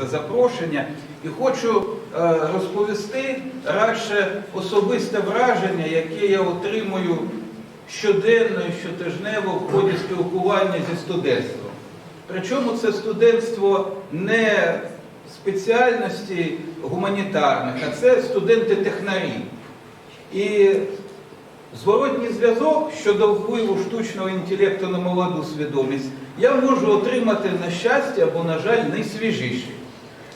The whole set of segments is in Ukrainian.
за запрошення і хочу е, розповісти радше особисте враження, яке я отримую щоденно і щотижнево в ході спілкування зі студентством. Причому це студентство не спеціальності гуманітарних, а це студенти-технарі. І зворотній зв'язок щодо впливу штучного інтелекту на молоду свідомість я можу отримати на щастя або, на жаль, найсвіжіший.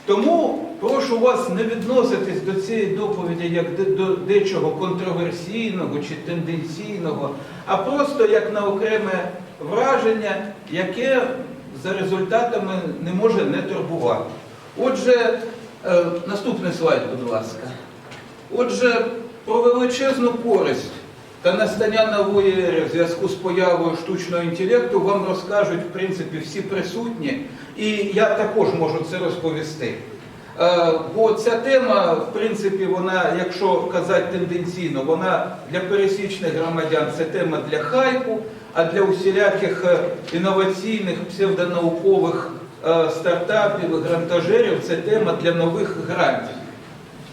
Тому прошу вас не відноситись до цієї доповіді як до дечого контроверсійного чи тенденційного, а просто як на окреме враження, яке за результатами не може не турбувати. Отже, е, наступний слайд, будь ласка. Отже, про величезну користь та настання нової в зв'язку з появою штучного інтелекту вам розкажуть, в принципі, всі присутні, і я також можу це розповісти. Е, Бо ця тема, в принципі, вона, якщо казати тенденційно, вона для пересічних громадян це тема для хайпу, а для усіляких е, інноваційних псевдонаукових е, стартапів і грантажерів це тема для нових грантів.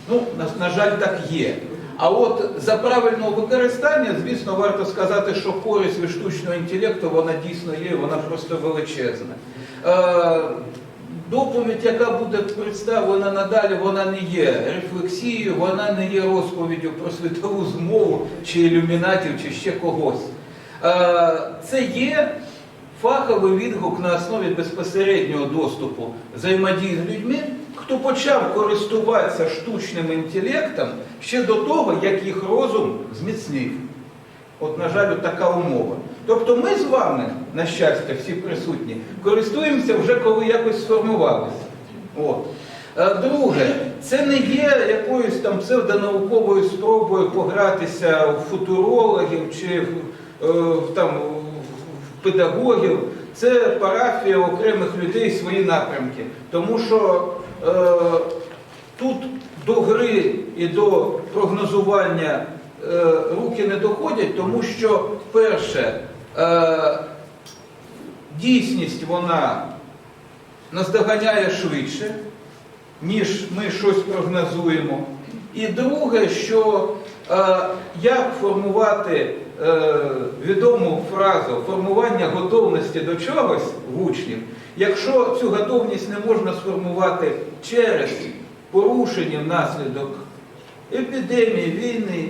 Ну, на жаль, так є. А от за правильного використання, звісно, варто сказати, що користь від штучного інтелекту вона дійсно є, вона просто величезна. Е, доповідь, яка буде представлена надалі, вона не є рефлексією, вона не є розповіддю про світову змову чи ілюмінатів, чи ще когось. Е, це є фаховий відгук на основі безпосереднього доступу взаємодії з людьми, хто почав користуватися штучним інтелектом ще до того, як їх розум зміцнив. От, на жаль, от така умова. Тобто ми з вами, на щастя, всі присутні, користуємося вже коли якось сформувалися. От. Е, Друге, це не є якоюсь там псевдонауковою спробою погратися в футурологів чи е, там, в педагогів. Це парафія окремих людей свої напрямки. Тому що тут до гри і до прогнозування е, руки не доходять, тому що, перше, е, дійсність вона наздоганяє швидше, ніж ми щось прогнозуємо. І друге, що е, як формувати е, відому фразу формування готовності до чогось в учнів, якщо цю готовність не можна сформувати через порушення внаслідок епідемії, війни,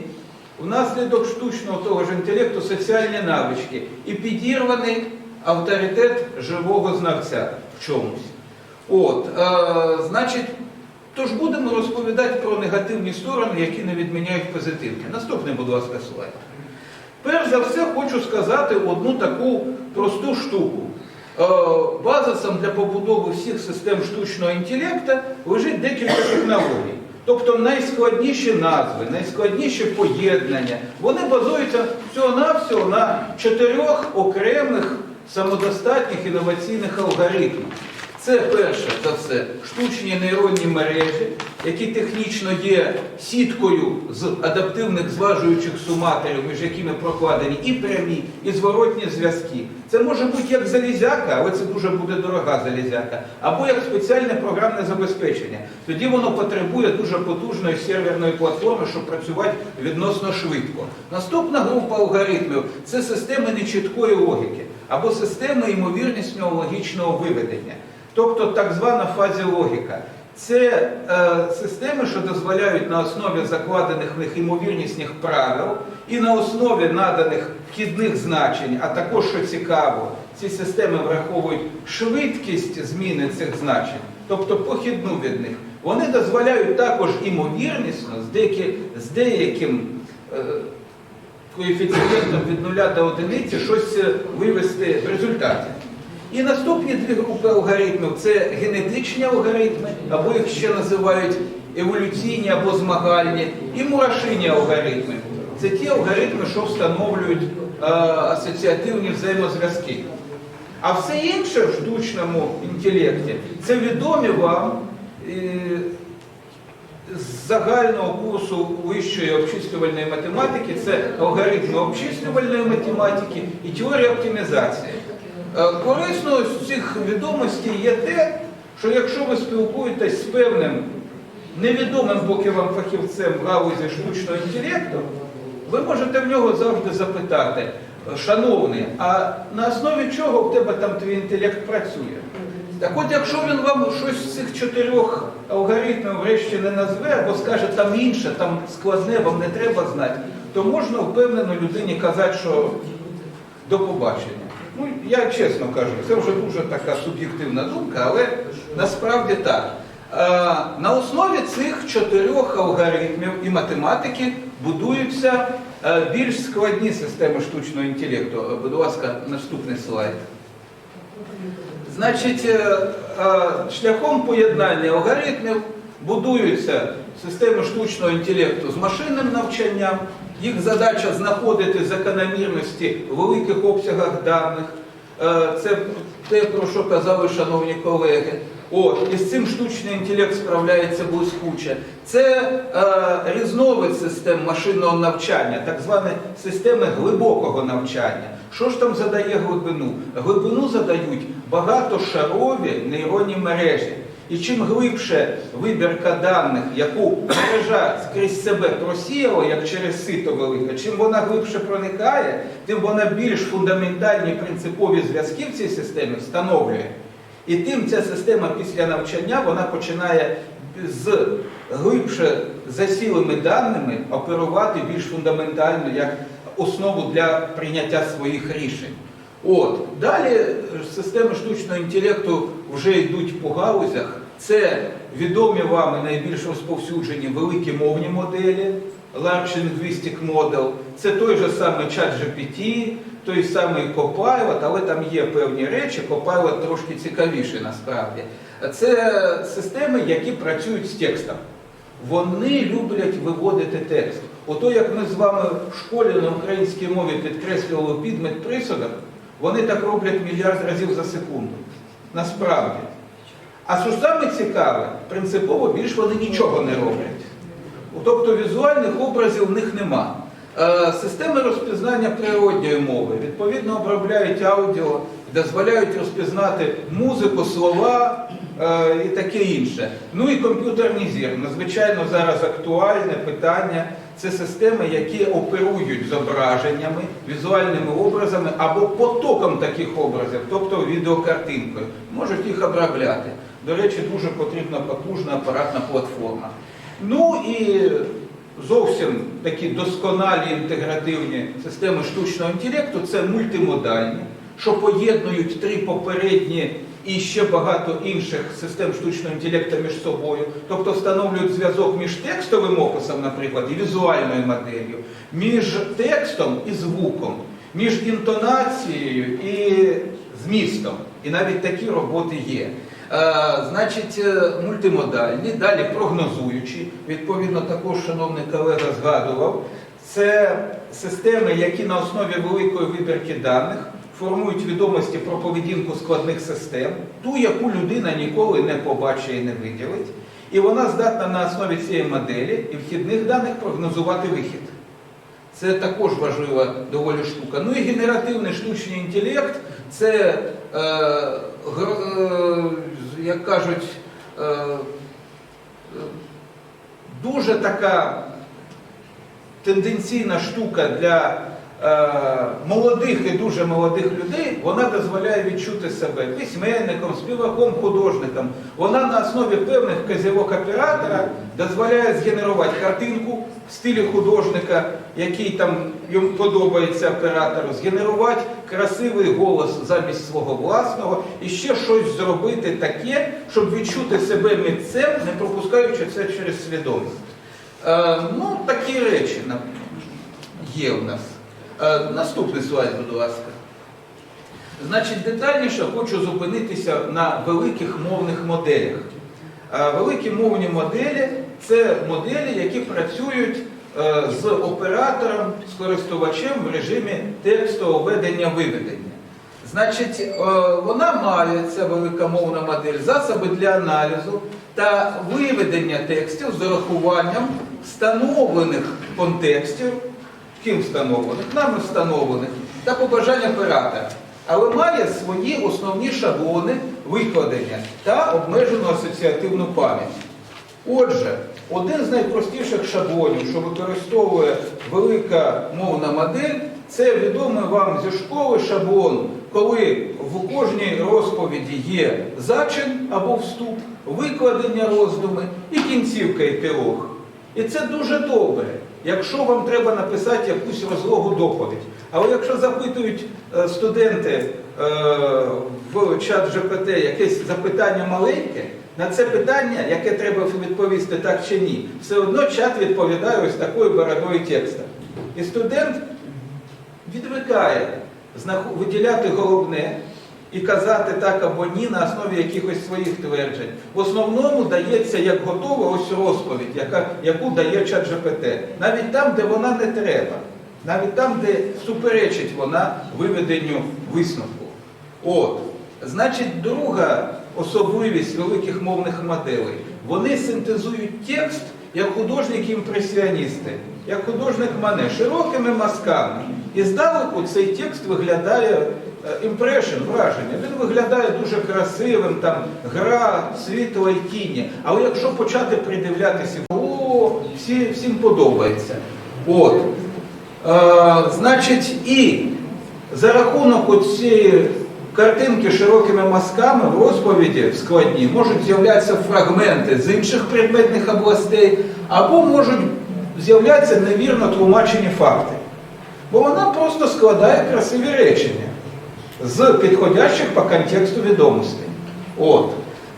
внаслідок штучного того ж інтелекту соціальні навички і підірваний авторитет живого знавця в чомусь. От, е, значить, тож будемо розповідати про негативні сторони, які не відміняють позитивні. Наступний, будь ласка, слайд. Перш за все, хочу сказати одну таку просту штуку. Е, Базисом для побудови всіх систем штучного інтелекту лежить декілька технологій. Тобто найскладніші назви, найскладніші поєднання, вони базуються всього-навсього на чотирьох окремих самодостатніх інноваційних алгоритмах. Це перше за все штучні нейронні мережі, які технічно є сіткою з адаптивних зважуючих суматорів, між якими прокладені і прямі, і зворотні зв'язки. Це може бути як залізяка, але це дуже буде дорога залізяка, або як спеціальне програмне забезпечення. Тоді воно потребує дуже потужної серверної платформи, щоб працювати відносно швидко. Наступна група алгоритмів це системи нечіткої логіки або системи ймовірнісного логічного виведення. Тобто так звана фазіологіка. Це е, системи, що дозволяють на основі закладених в них ймовірнісних правил і на основі наданих вхідних значень, а також, що цікаво, ці системи враховують швидкість зміни цих значень, тобто похідну від них. Вони дозволяють також імовірнісно з, деякі, з деяким е, коефіцієнтом від 0 до 1 щось е, вивести в результаті. І наступні дві групи алгоритмів це генетичні алгоритми, або їх ще називають еволюційні або змагальні, і мурашині алгоритми. Це ті алгоритми, що встановлюють е, асоціативні взаємозв'язки. А все інше в штучному інтелекті це відомі вам е, з загального курсу вищої обчислювальної математики, це алгоритми обчислювальної математики і теорія оптимізації. Е, Корисно з цих відомостей є те, що якщо ви спілкуєтесь з певним невідомим поки вам фахівцем в галузі штучного інтелекту, ви можете в нього завжди запитати, шановний, а на основі чого в тебе там твій інтелект працює? Так от, якщо він вам щось з цих чотирьох алгоритмів врешті не назве, або скаже там інше, там складне, вам не треба знати, то можна впевнено людині казати, що до побачення. Ну, я чесно кажу, це вже дуже така суб'єктивна думка, але насправді так. На основі цих чотирьох алгоритмів і математики будуються е, більш складні системи штучного інтелекту. Е, Будь ласка, наступний слайд. Значить, е, шляхом поєднання алгоритмів будуються системи штучного інтелекту з машинним навчанням. Їх задача знаходити закономірності в великих обсягах даних. Е, Це те, про що казали шановні колеги. От, і з цим штучний інтелект справляється блискуче. Це е, різновид систем машинного навчання, так звані системи глибокого навчання. Що ж там задає глибину? Глибину задають багатошарові нейронні мережі. І чим глибше вибірка даних, яку мережа скрізь себе просіяла, як через сито велике, чим вона глибше проникає, тим вона більш фундаментальні принципові зв'язки в цій системі встановлює. І тим ця система після навчання вона починає з глибше засілими даними оперувати більш фундаментально як основу для прийняття своїх рішень. От далі системи штучного інтелекту вже йдуть по галузях. Це відомі вами найбільш розповсюджені великі мовні моделі, Large Linguistic Model, це той же самий чат GPT, той самий Copilot, але там є певні речі, Copilot трошки цікавіший насправді. Це системи, які працюють з текстом. Вони люблять виводити текст. Ото як ми з вами в школі на українській мові підкреслювали підмет присудок, вони так роблять мільярд разів за секунду. Насправді. А що саме цікаве, принципово більш вони нічого не роблять. Тобто візуальних образів в них нема. Е, Системи розпізнання природньої мови відповідно обробляють аудіо, дозволяють розпізнати музику, слова е, і таке інше. Ну і комп'ютерний зір. Надзвичайно зараз актуальне питання. Це системи, які оперують зображеннями, візуальними образами або потоком таких образів, тобто відеокартинкою. Можуть їх обробляти. До речі, дуже потрібна потужна апаратна платформа. Ну і зовсім такі досконалі інтегративні системи штучного інтелекту це мультимодальні, що поєднують три попередні і ще багато інших систем штучного інтелекту між собою, тобто встановлюють зв'язок між текстовим описом, наприклад, і візуальною моделлю, між текстом і звуком, між інтонацією і змістом. І навіть такі роботи є. Е, Значить, е, мультимодальні, далі прогнозуючі, відповідно, також шановний колега згадував, це системи, які на основі великої вибірки даних формують відомості про поведінку складних систем, ту, яку людина ніколи не побачить і не виділить. І вона здатна на основі цієї моделі і вхідних даних прогнозувати вихід. Це також важлива доволі штука. Ну і генеративний штучний інтелект це, е, е, як кажуть, е, е, дуже така тенденційна штука для молодих і дуже молодих людей, вона дозволяє відчути себе письменником, співаком, художником. Вона на основі певних вказівок оператора дозволяє згенерувати картинку в стилі художника, який там йому подобається оператору, згенерувати красивий голос замість свого власного і ще щось зробити таке, щоб відчути себе митцем, не пропускаючи це через свідомість. Е, ну, такі речі є у нас. Е, наступний слайд, будь ласка. Значить, детальніше хочу зупинитися на великих мовних моделях. Е, Великі мовні моделі це моделі, які працюють е, з оператором, з користувачем в режимі текстового ведення-виведення. Значить, вона має ця велика мовна модель засоби для аналізу та виведення текстів з урахуванням встановлених контекстів, ким встановлених, нами встановлених, та побажань оператора. але має свої основні шаблони викладення та обмежену асоціативну пам'ять. Отже, один з найпростіших шаблонів, що використовує велика мовна модель, це відомий вам зі школи шаблон, коли в кожній розповіді є зачин або вступ, викладення роздуми і кінцівка епілог. І це дуже добре, якщо вам треба написати якусь розлогу доповідь. Але якщо запитують е, студенти е, в чат ГПТ якесь запитання маленьке, на це питання, яке треба відповісти так чи ні, все одно чат відповідає ось такою бородою текста. І студент відвикає виділяти головне і казати так або ні на основі якихось своїх тверджень. В основному дається як готова ось розповідь, яка, яку дає чат ГПТ. Навіть там, де вона не треба, навіть там, де суперечить вона виведенню висновку. От, значить, друга особливість великих мовних моделей. Вони синтезують текст як художники-імпресіоністи, як художник Мане, широкими мазками. І здалеку цей текст виглядає імпрешн, враження. Він виглядає дуже красивим, там гра, світло і тіні. Але якщо почати придивлятися, о, всі, всім подобається. От. Е, значить, і за рахунок цієї картинки широкими мазками в розповіді в складній можуть з'являтися фрагменти з інших предметних областей, або можуть з'являтися невірно тлумачені факти. Бо вона просто складає красиві речення з підходящих по контексту відомостей. От.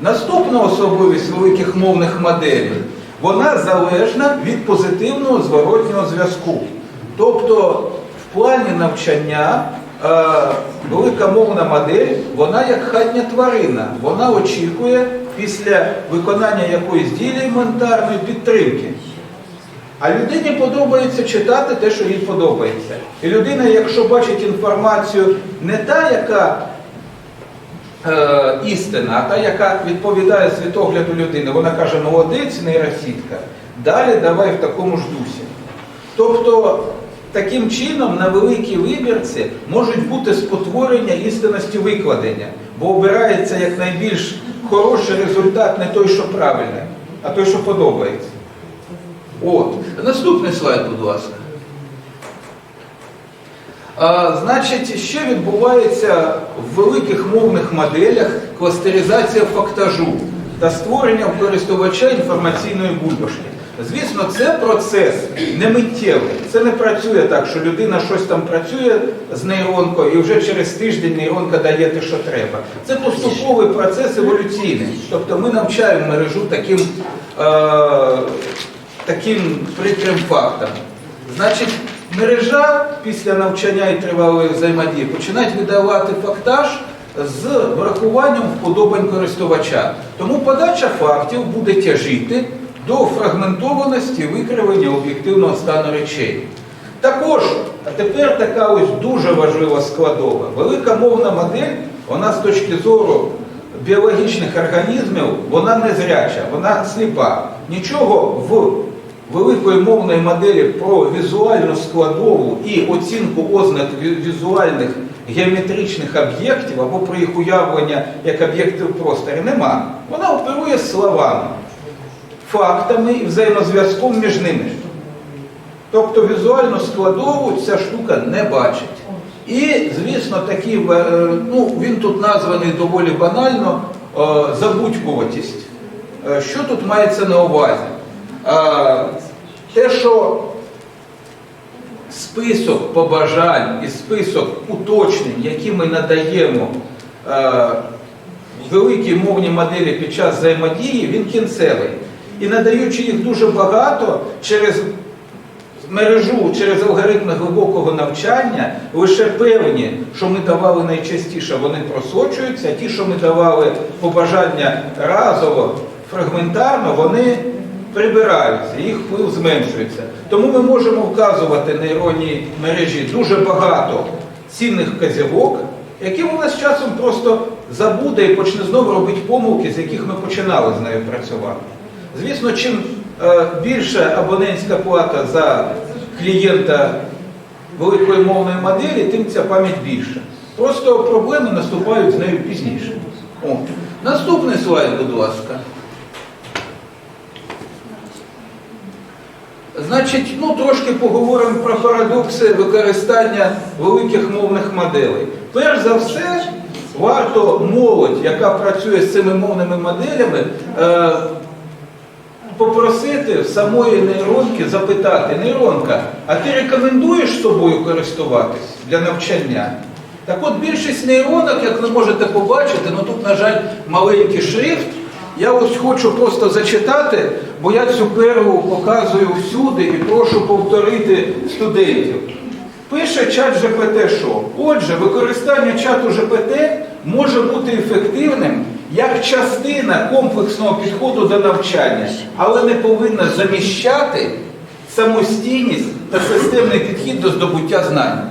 Наступна особливість великих мовних моделей, вона залежна від позитивного зворотнього зв'язку. Тобто в плані навчання е, велика мовна модель, вона як хатня тварина, вона очікує після виконання якоїсь дії елементарної підтримки. А людині подобається читати те, що їй подобається. І людина, якщо бачить інформацію не та, яка е, істина, а та, яка відповідає світогляду людини, вона каже, молодець, нейросітка, далі давай в такому ж дусі. Тобто, таким чином на великій вибірці можуть бути спотворення істинності викладення, бо обирається як найбільш хороший результат не той, що правильний, а той, що подобається. От. Наступний слайд, будь ласка. А, значить, ще відбувається в великих мовних моделях кластеризація фактажу та створення в користувача інформаційної бульбашки. Звісно, це процес не миттєвий. Це не працює так, що людина щось там працює з нейронкою і вже через тиждень нейронка дає те, що треба. Це поступовий процес еволюційний. Тобто ми навчаємо мережу таким, е, таким прикрим фактам. Значить, мережа після навчання і тривалої взаємодії починає видавати фактаж з врахуванням вподобань користувача. Тому подача фактів буде тяжіти до фрагментованості викривлення об'єктивного стану речей. Також, а тепер така ось дуже важлива складова. Велика мовна модель, вона з точки зору біологічних організмів, вона не зряча, вона сліпа. Нічого в великої мовної моделі про візуальну складову і оцінку ознак візуальних геометричних об'єктів або про їх уявлення як об'єктів просторі нема. Вона оперує словами, фактами і взаємозв'язком між ними. Тобто візуальну складову ця штука не бачить. І, звісно, такі, е, ну, він тут названий доволі банально е, забудькуватість. Е, Що тут мається на увазі? Те, що список побажань і список уточнень, які ми надаємо е, великій мовній моделі під час взаємодії, він кінцевий. І надаючи їх дуже багато через мережу, через алгоритми глибокого навчання, лише певні, що ми давали найчастіше, вони просочуються, а ті, що ми давали побажання разово, фрагментарно, вони прибираються, їх вплив зменшується. Тому ми можемо вказувати нейронній мережі дуже багато цінних вказівок, які вона з часом просто забуде і почне знову робити помилки, з яких ми починали з нею працювати. Звісно, чим е, більша абонентська плата за клієнта великої мовної моделі, тим ця пам'ять більша. Просто проблеми наступають з нею пізніше. О. Наступний слайд, будь ласка. Значить, ну трошки поговоримо про парадокси використання великих мовних моделей. Перш за все, варто молодь, яка працює з цими мовними моделями, е, попросити самої нейронки запитати, нейронка, а ти рекомендуєш собою користуватись для навчання? Так от більшість нейронок, як ви можете побачити, ну тут, на жаль, маленький шрифт. Я ось хочу просто зачитати, бо я цю перву показую всюди і прошу повторити студентів. Пише чат ЖПТ що? Отже, використання чату ЖПТ може бути ефективним як частина комплексного підходу до навчання, але не повинна заміщати самостійність та системний підхід до здобуття знань.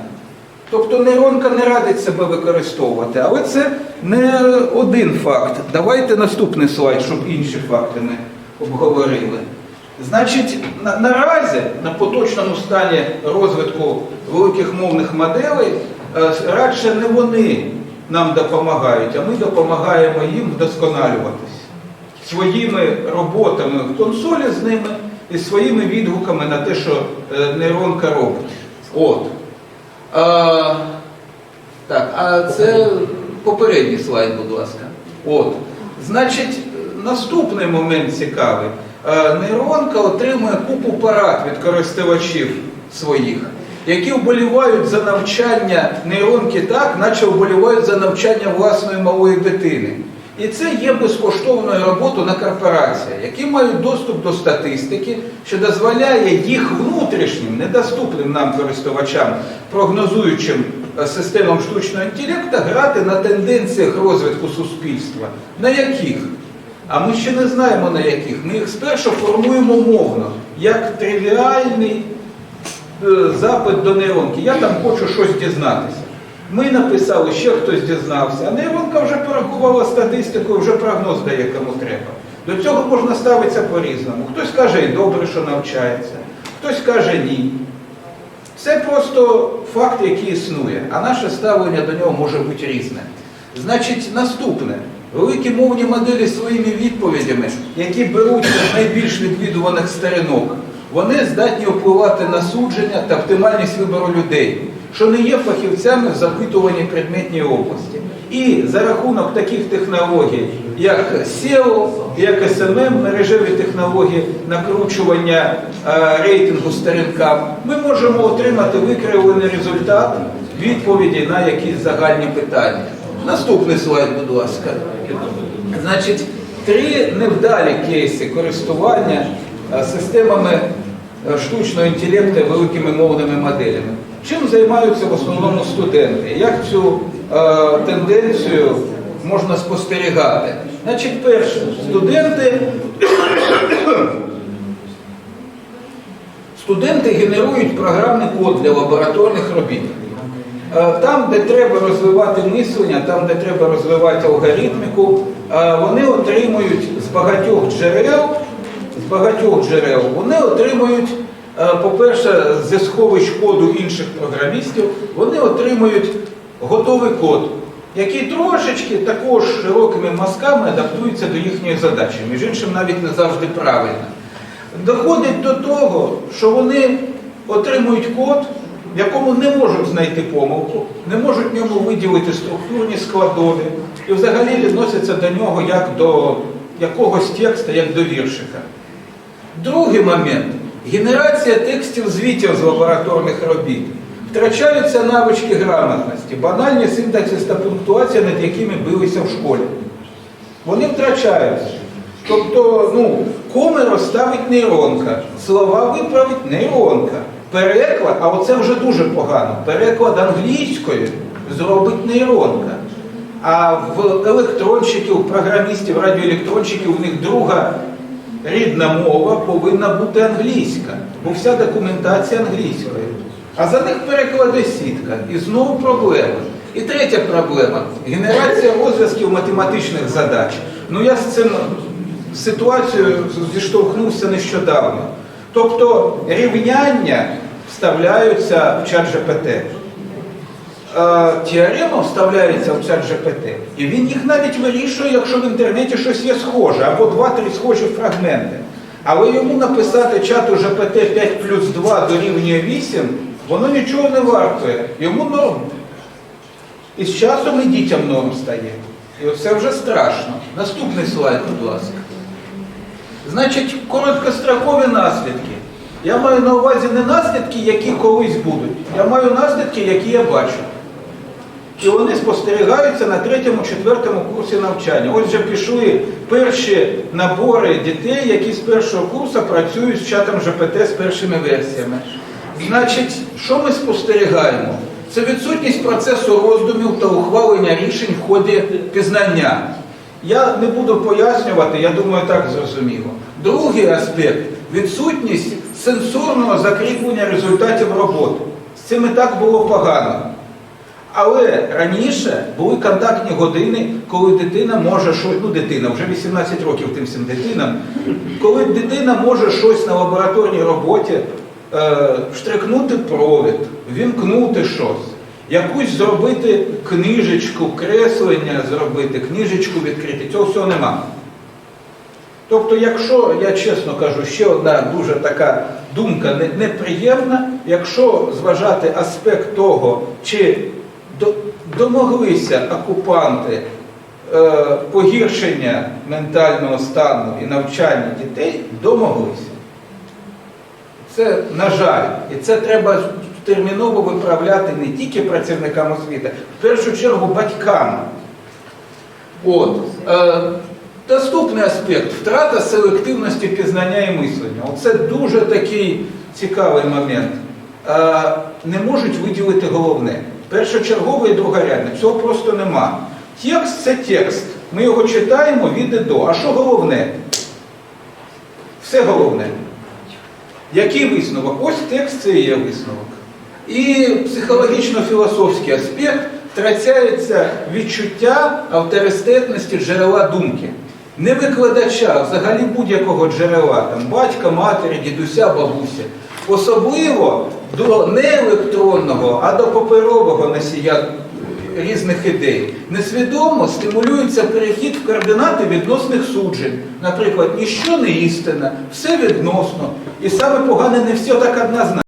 Тобто нейронка не радить себе використовувати, але це не один факт. Давайте наступний слайд, щоб інші факти ми обговорили. Значить, на, наразі на поточному стані розвитку великих мовних моделей е, радше не вони нам допомагають, а ми допомагаємо їм вдосконалюватись своїми роботами в консолі з ними і своїми відгуками на те, що е, нейронка робить. От. А, так, а це попередній слайд, будь ласка. От. Значить, наступний момент цікавий. Нейронка отримує купу парад від користувачів своїх, які вболівають за навчання нейронки так, наче вболівають за навчання власної малої дитини. І це є безкоштовною роботою на корпораціях, які мають доступ до статистики, що дозволяє їх внутрішнім, недоступним нам користувачам, прогнозуючим е, системам штучного інтелекту, грати на тенденціях розвитку суспільства. На яких? А ми ще не знаємо на яких. Ми їх спершу формуємо мовно, як тривіальний е, запит до нейронки. Я там хочу щось дізнатися. Ми написали, ще хтось дізнався, а нейронка вже порахувала статистику, вже прогноз дає кому треба. До цього можна ставитися по-різному. Хтось каже добре, що навчається, хтось каже ні. Це просто факт, який існує, а наше ставлення до нього може бути різне. Значить, наступне. Великі мовні моделі своїми відповідями, які беруть з найбільш відвідуваних сторінок, вони здатні впливати на судження та оптимальність вибору людей, що не є фахівцями в запитуваній предметній області. І за рахунок таких технологій, як SEO, як SMM, мережеві технології накручування е, рейтингу сторінкам, ми можемо отримати викривлений результат відповіді на якісь загальні питання. Наступний слайд, будь ласка. Значить, три невдалі кейси користування е, системами е, штучного інтелекту великими мовними моделями. Чим займаються в основному студенти? Як цю е, тенденцію можна спостерігати? Значить, перше, студенти, студенти генерують програмний код для лабораторних робіт. Е, Там, де треба розвивати мислення, там, де треба розвивати алгоритміку, е, вони отримують з багатьох джерел, з багатьох джерел, вони отримують, по-перше, зі сховищ коду інших програмістів, вони отримують готовий код, який трошечки також широкими мазками адаптується до їхньої задачі, між іншим навіть не завжди правильно. Доходить до того, що вони отримують код, в якому не можуть знайти помилку, не можуть в ньому виділити структурні складові, і взагалі відносяться до нього як до якогось текста, як до віршика. Другий момент генерація текстів звітів з лабораторних робіт. Втрачаються навички грамотності, банальні синтаксис та пунктуація, над якими билися в школі. Вони втрачаються. Тобто, ну, коми розставить нейронка, слова виправить нейронка. Переклад, а оце вже дуже погано. Переклад англійською зробить нейронка. А в електронщиків, програмістів, радіоелектронщиків у них друга рідна мова повинна бути англійська, бо вся документація англійською. А за них перекладе сітка. І знову проблема. І третя проблема генерація розв'язків математичних задач. Ну я з цим ситуацією зіштовхнувся нещодавно. Тобто рівняння вставляються в чат ЖПТ. Теорема вставляється в чат GPT, і він їх навіть вирішує, якщо в інтернеті щось є схоже, або два-три схожі фрагменти. Але йому написати чату GPT 5 плюс 2 дорівнює 8, воно нічого не вартує. Йому норм. І з часом і дітям норм стає. І оце вже страшно. Наступний слайд, будь ласка. Значить, короткострокові наслідки. Я маю на увазі не наслідки, які колись будуть. Я маю наслідки, які я бачу. І вони спостерігаються на третьому-четвертому курсі навчання. Ось вже пішли перші набори дітей, які з першого курсу працюють з чатом ЖПТ з першими версіями. Значить, що ми спостерігаємо? Це відсутність процесу роздумів та ухвалення рішень в ході пізнання. Я не буду пояснювати, я думаю, так зрозуміло. Другий аспект відсутність сенсорного закріплення результатів роботи. З цим і так було погано. Але раніше були контактні години, коли дитина може щось, ну дитина, вже 18 років тим всім дитинам, коли дитина може щось на лабораторній роботі е, штрикнути провід, вімкнути щось, якусь зробити книжечку, креслення зробити, книжечку відкрити. Цього всього нема. Тобто, якщо, я чесно кажу, ще одна дуже така думка неприємна, якщо зважати аспект того, чи домоглися окупанти е, погіршення ментального стану і навчання дітей, домоглися. Це, на жаль, і це треба терміново виправляти не тільки працівникам освіти, в першу чергу батькам. От. Е, аспект втрата селективності пізнання і мислення. Оце дуже такий цікавий момент. Е, не можуть виділити головне. Першочергове і другорядне. Цього просто нема. Текст це текст. Ми його читаємо від і до. А що головне? Все головне. Який висновок? Ось текст це і є висновок. І психологічно-філософський аспект втрачається відчуття авторитетності джерела думки. Не викладача, а взагалі будь-якого джерела, там, батька, матері, дідуся, бабуся. Особливо до не електронного, а до паперового носія різних ідей. Несвідомо стимулюється перехід в координати відносних суджень. Наприклад, ніщо не істина, все відносно. І саме погане не все так однозначно.